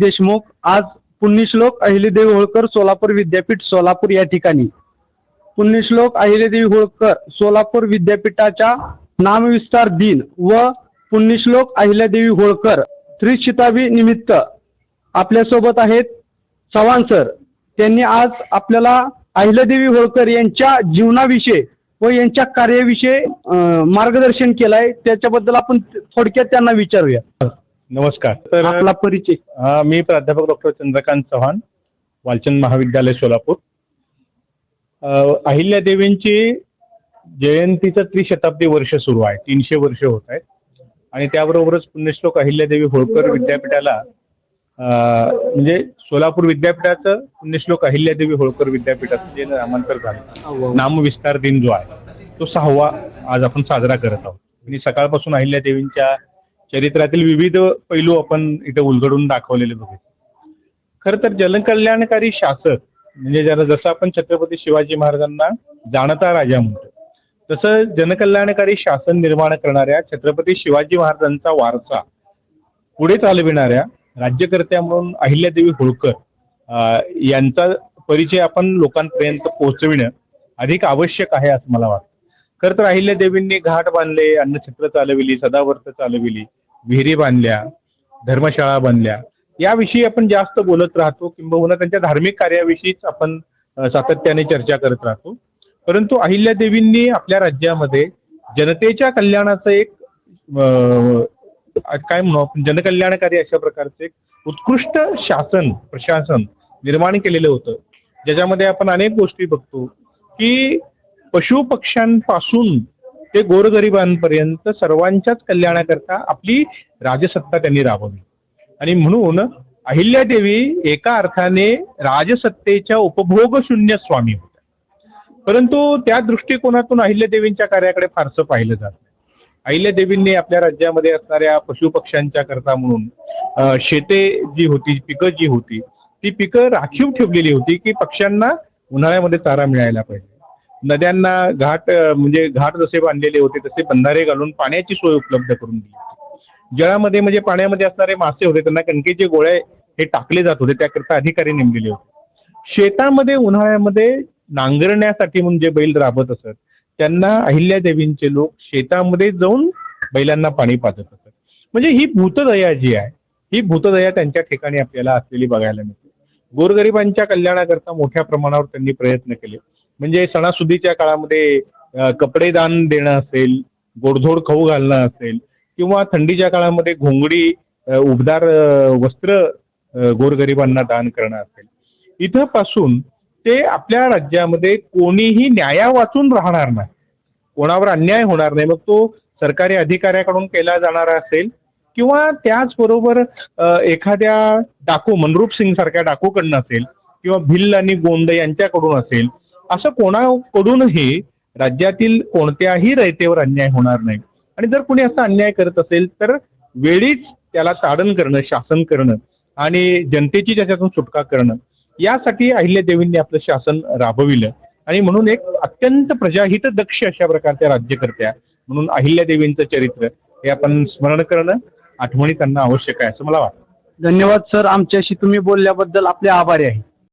देशमुख आज पुण्यश्लोक अहिल्यादेवी होळकर सोलापूर विद्यापीठ सोलापूर या ठिकाणी. पुण्यश्लोक अहिल्यादेवी होळकर सोलापूर विद्यापीठाच्या नामविस्तार दिन व पुण्यश्लोक अहिल्यादेवी होळकर त्रिशिताबी निमित्त आपल्यासोबत आहेत चव्हाण सर. त्यांनी आज आपल्याला अहिल्यादेवी होळकर यांच्या जीवनाविषयी व यांच्या कार्याविषयी मार्गदर्शन केलं आहे त्याच्याबद्दल आपण थोडक्यात त्यांना विचारूया. नमस्कार. तर आपला परिचय. अ, मी प्राध्यापक डॉक्टर चंद्रकांत चव्हाण वालचंद महाविद्यालय सोलापूर. अ, अहिल्यादेवींची जयंतीचं त्रिशताब्दी वर्ष सुरू आहे. तीनशे वर्ष होत आहेत. आणि त्याबरोबरच पुण्यश्लोक अहिल्यादेवी होळकर विद्यापीठाला अ, म्हणजे सोलापूर विद्यापीठाचं पुण्यश्लोक अहिल्यादेवी होळकर विद्यापीठाचं जे नामांतर झालं. नामविस्तार दिन जो आहे तो सहावा आज आपण साजरा करत आहोत. आणि सकाळपासून अहिल्यादेवींच्या चरित्रातील विविध पैलू आपण इथे उलगडून दाखवलेले बघितले खरं तर जनकल्याणकारी शासक म्हणजे ज्याला जसं आपण छत्रपती शिवाजी महाराजांना जाणता राजा म्हणतो तसं जनकल्याणकारी शासन निर्माण करणाऱ्या छत्रपती शिवाजी महाराजांचा वारसा पुढे चालविणाऱ्या राज्यकर्त्या म्हणून अहिल्यादेवी होळकर यांचा परिचय आपण लोकांपर्यंत पोहोचविणं अधिक आवश्यक आहे असं मला वाटतं. खरं तर अहिल्यादेवींनी घाट बांधले अन्नछत्र चालविली सदावर्त चालविली विहिरी बांधल्या धर्मशाळा बांधल्या याविषयी आपण जास्त बोलत राहतो किंबहुना त्यांच्या धार्मिक कार्याविषयीच आपण सातत्याने चर्चा करत राहतो. परंतु अहिल्यादेवींनी आपल्या राज्यामध्ये जनतेच्या कल्याणाचं एक काय म्हणू आपण जनकल्याणकारी अशा प्रकारचे एक उत्कृष्ट शासन प्रशासन निर्माण केलेलं होतं. ज्याच्यामध्ये आपण अनेक गोष्टी बघतो की पशुपक्ष्यांपासून ते गोरगरिबांपर्यंत सर्वांच्याच कल्याणाकरता आपली राजसत्ता त्यांनी राबवली. आणि म्हणून अहिल्यादेवी एका अर्थाने राजसत्तेच्या उपभोगशून्य स्वामी होत्या. परंतु त्या दृष्टिकोनातून अहिल्यादेवींच्या कार्याकडे फारसं पाहिलं जात नाही. अहिल्यादेवींनी आपल्या राज्यामध्ये असणाऱ्या पशुपक्ष्यांच्या करता म्हणून शेते जी होती पिकं जी होती ती पिकं राखीव ठेवलेली होती की पक्ष्यांना उन्हाळ्यामध्ये चारा मिळायला पाहिजे. नद्यांना घाट म्हणजे घाट जसे बांधलेले होते तसे बंधारे घालून पाण्याची सोय उपलब्ध करून दिली होती. जळामध्ये म्हणजे पाण्यामध्ये असणारे मासे होते त्यांना कणकेचे गोळे हे टाकले जात होते त्याकरता अधिकारी नेमलेले होते. शेतामध्ये उन्हाळ्यामध्ये नांगरण्यासाठी म्हणून जे बैल राबत असत त्यांना अहिल्यादेवींचे लोक शेतामध्ये जाऊन बैलांना पाणी पाजत असत. म्हणजे ही भूतदया जी आहे ही भूतदया त्यांच्या ठिकाणी आपल्याला असलेली बघायला मिळते. गोरगरिबांच्या कल्याणाकरता मोठ्या प्रमाणावर त्यांनी प्रयत्न केले. म्हणजे सणासुदीच्या काळामध्ये कपडे दान देणं असेल गोडधोड खाऊ घालणं असेल किंवा थंडीच्या काळामध्ये घोंगडी उबदार वस्त्र गोरगरिबांना दान करणं असेल. इथं पासून ते आपल्या राज्यामध्ये कोणीही न्याया वाचून राहणार नाही. कोणावर अन्याय होणार नाही. मग तो सरकारी अधिकाऱ्याकडून केला जाणारा असेल किंवा त्याचबरोबर एखाद्या डाकू मनरूप सिंग सारख्या डाकूकडनं असेल किंवा भिल्ल आणि गोंद यांच्याकडून असेल असं कोणाकडूनही राज्यातील कोणत्याही रयतेवर अन्याय होणार नाही. आणि जर कुणी असा अन्याय करत असेल तर वेळीच त्याला ताडण करणं शासन करणं आणि जनतेची त्याच्यातून सुटका करणं यासाठी अहिल्यादेवींनी आपलं शासन राबविलं. आणि म्हणून एक अत्यंत प्रजाहित दक्ष अशा प्रकारच्या राज्यकर्त्या म्हणून अहिल्यादेवींचं चरित्र हे आपण स्मरण करणं आठवणी त्यांना आवश्यक आहे असं मला वाटतं. धन्यवाद सर. आमच्याशी तुम्ही बोलल्याबद्दल आपले आभारी आहे.